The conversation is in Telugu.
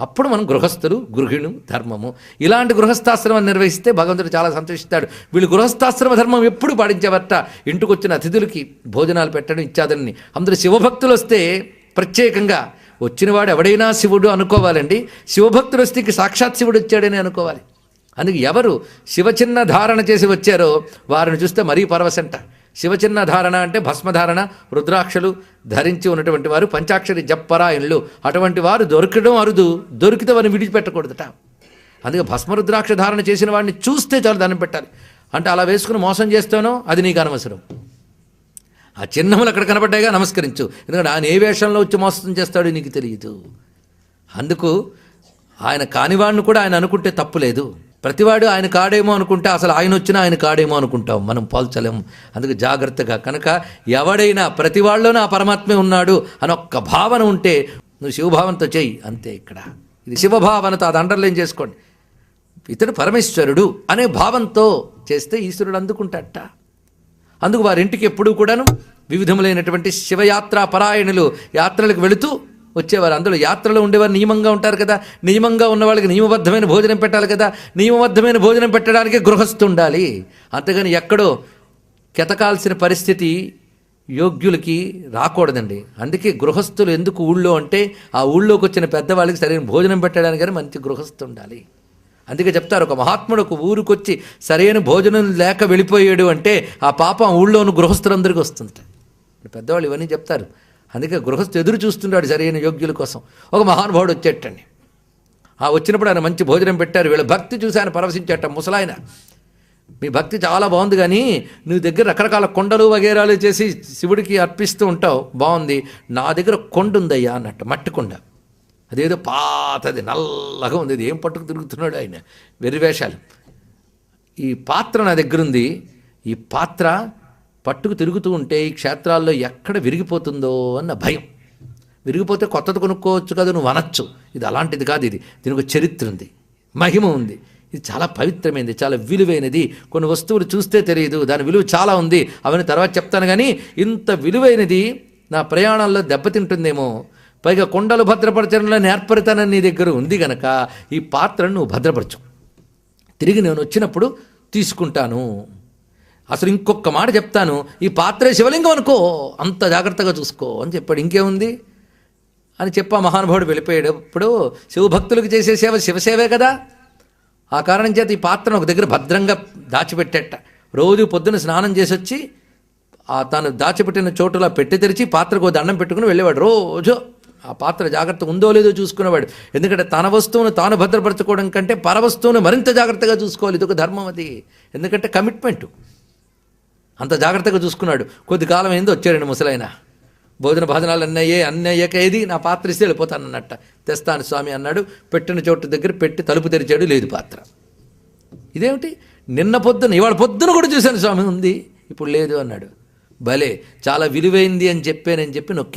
అప్పుడు మనం గృహస్థులు గృహిణు ధర్మము. ఇలాంటి గృహస్థాశ్రమం నిర్వహిస్తే భగవంతుడు చాలా సంతోషిస్తాడు. వీళ్ళు గృహస్థాశ్రమ ధర్మం ఎప్పుడు పాటించేవట? ఇంటికి వచ్చిన అతిథులకి భోజనాలు పెట్టడం ఇత్యాదులని. అందరూ శివభక్తులు వస్తే ప్రత్యేకంగా వచ్చినవాడు ఎవడైనా శివుడు అనుకోవాలండి. శివభక్తులు వస్తే ఇంక సాక్షాత్ శివుడు వచ్చాడని అనుకోవాలి. అందుకే ఎవరు శివచిన్న ధారణ చేసి వచ్చారో వారిని చూస్తే మరీ పరవశంట. శివచిన్న ధారణ అంటే భస్మధారణ రుద్రాక్షలు ధరించి ఉన్నటువంటి వారు పంచాక్షరి జప్పరాయణులు. అటువంటి వారు దొరకడం అరుదు దొరికితే వారిని విడిచిపెట్టకూడదట. అందుకే భస్మరుద్రాక్ష ధారణ చేసిన వాడిని చూస్తే చాలు దండం పెట్టాలి. అంటే అలా వేసుకుని మోసం చేస్తానో అది నీకు అనవసరం. ఆ చిహ్నములు అక్కడ కనబడ్డాయిగా నమస్కరించు. ఎందుకంటే ఆయన ఏ వేషంలో వచ్చి మోసం చేస్తాడో నీకు తెలియదు. అందుకు ఆయన కానివాడిని కూడా ఆయన అనుకుంటే తప్పు లేదు. ప్రతివాడు ఆయన కాడేమో అనుకుంటే అసలు ఆయన వచ్చినా ఆయన కాడేమో అనుకుంటాం. మనం పోల్చలేము అందుకు జాగ్రత్తగా కనుక ఎవడైనా ప్రతి వాళ్ళలోనూ ఆ పరమాత్మే ఉన్నాడు అని ఒక్క భావన ఉంటే నువ్వు శివభావంతో చేయి అంతే ఇక్కడ. ఇది శివభావనతో అది అండర్లైన్ చేసుకోండి. ఇతడు పరమేశ్వరుడు అనే భావంతో చేస్తే ఈశ్వరుడు అందుకుంటాట అందుకు వారింటికి ఎప్పుడూ కూడాను వివిధములైనటువంటి శివయాత్రా పరాయణులు యాత్రలకు వెళుతూ వచ్చేవారు. అందులో యాత్రలో ఉండేవారు. నియమంగా ఉంటారు కదా. నియమంగా ఉన్న వాళ్ళకి నియమబద్ధమైన భోజనం పెట్టాలి కదా. నియమబద్ధమైన భోజనం పెట్టడానికి గృహస్థు ఉండాలి. అంతేగాని ఎక్కడో కెతకాల్సిన పరిస్థితి యోగ్యులకి రాకూడదండి. అందుకే గృహస్థులు ఎందుకు ఊళ్ళో అంటే ఆ ఊళ్ళోకి వచ్చిన పెద్దవాళ్ళకి సరైన భోజనం పెట్టడానికి కానీ మంచి గృహస్థు ఉండాలి. అందుకే చెప్తారు ఒక మహాత్ముడు ఒక ఊరికొచ్చి సరైన భోజనం లేక వెళ్ళిపోయాడు అంటే ఆ పాపం ఊళ్ళోని గృహస్థులందరికీ వస్తుంది పెద్దవాళ్ళు ఇవన్నీ చెప్తారు. అందుకే గృహస్థు ఎదురు చూస్తున్నాడు సరైన యోగ్యుల కోసం. ఒక మహానుభావుడు వచ్చేటండి. ఆ వచ్చినప్పుడు ఆయన మంచి భోజనం పెట్టారు. వీళ్ళ భక్తి చూసి ఆయన పరవశించేట ముసలాయన మీ భక్తి చాలా బాగుంది కానీ నువ్వు దగ్గర రకరకాల కొండలు వగేరాలు చేసి శివుడికి అర్పిస్తూ ఉంటావు. బాగుంది. నా దగ్గర కొండ ఉందయ్యా అన్నట్టు. మట్టి కొండ. అదేదో పాతది నల్లగా ఉంది. ఇది ఏం పట్టుకు తిరుగుతున్నాడు ఆయన? వెర్రివేషాలు ఈ పాత్ర నా దగ్గర ఉంది ఈ పాత్ర పట్టుకు తిరుగుతూ ఉంటే ఈ క్షేత్రాల్లో ఎక్కడ విరిగిపోతుందో అన్న భయం. విరిగిపోతే కొత్తది కొనుక్కోవచ్చు కదా నువ్వు అనొచ్చు. ఇది అలాంటిది కాదు ఇది. దీనికి ఒక చరిత్ర ఉంది. మహిమ ఉంది. ఇది చాలా పవిత్రమైనది చాలా విలువైనది. కొన్ని వస్తువులు చూస్తే తెలియదు. దాని విలువ చాలా ఉంది. అవన్నీ తర్వాత చెప్తాను కానీ ఇంత విలువైనది నా ప్రయాణాల్లో దెబ్బతింటుందేమో. పైగా కొండలు భద్రపరచడంలో నేర్పరితనం నీ దగ్గర ఉంది గనక ఈ పాత్రను నువ్వు భద్రపరచు. తిరిగి నేను వచ్చినప్పుడు తీసుకుంటాను. అసలు ఇంకొక మాట చెప్తాను. ఈ పాత్రే శివలింగం అనుకో అంత జాగ్రత్తగా చూసుకో అని చెప్పాడు. ఇంకేముంది? అని చెప్పా మహానుభావుడు వెళ్ళిపోయేటప్పుడు శివభక్తులకు చేసే సేవ శివసేవే కదా. ఆ కారణం చేత ఈ పాత్రను ఒక దగ్గర భద్రంగా దాచిపెట్టేట. రోజు పొద్దున స్నానం చేసి వచ్చి ఆ తాను దాచిపెట్టిన చోటులా పెట్టి తెరిచి పాత్రకు దండం పెట్టుకుని వెళ్ళేవాడు. రోజు ఆ పాత్ర జాగ్రత్త ఉందో లేదో చూసుకునేవాడు. ఎందుకంటే తన వస్తువును తాను భద్రపరచుకోవడం కంటే పర వస్తువును మరింత జాగ్రత్తగా చూసుకోవాలి. ఇది ఒక ధర్మం అది. ఎందుకంటే కమిట్మెంటు అంత జాగ్రత్తగా చూసుకున్నాడు. కొద్ది కాలం ఏందో వచ్చాడండి ముసలాయన. భోజన భోజనాలు అన్నయ్యే అన్నయ్యక ఏది నా పాత్ర ఇస్తే వెళ్ళిపోతానన్నట్ట. తెస్తాను స్వామి అన్నాడు. పెట్టిన చోటు దగ్గర పెట్టి తలుపు తెరిచాడు. లేదు పాత్ర. ఇదేమిటి? నిన్న పొద్దున ఇవాళ పొద్దున కూడా చూశాను స్వామి ఉంది. ఇప్పుడు లేదు అన్నాడు. భలే చాలా విలువైంది అని చెప్పానని చెప్పి నొక్కి